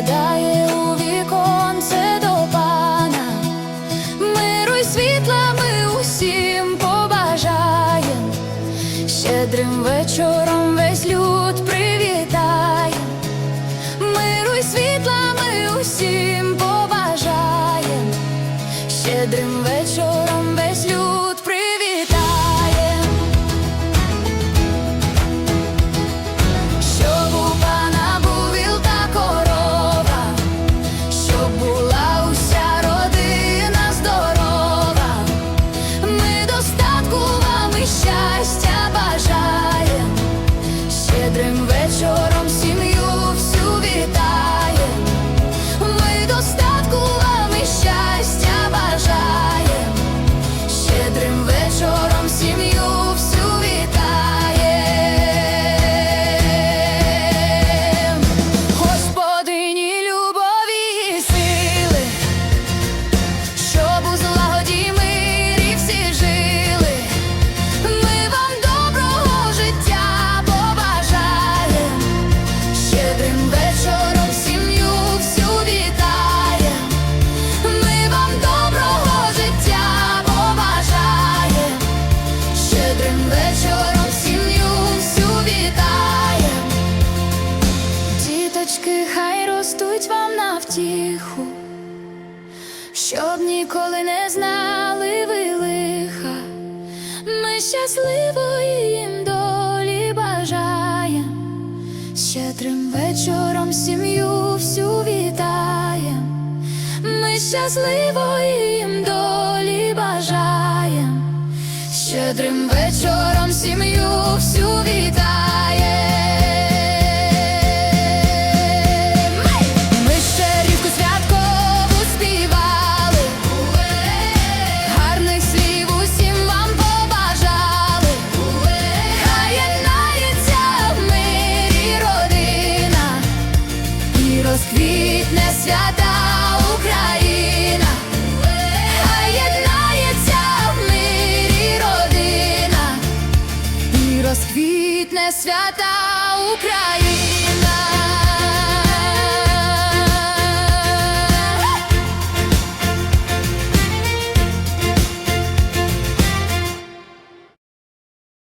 заглядає у віконце до пана, миру й світла ми усім побажаєм, щедрим вечором весь люд привіт. Річки хай ростуть вам на втіху, щоб ніколи не знали ви лиха, ми щасливої їм долі бажаєм, щедрим вечором сім'ю всю вітаєм, ми щасливої їм долі бажаєм, щедрим вечором сім'ю всю вітаєм. свята Україна, єднається в мирі родина і розквітне свята Україна.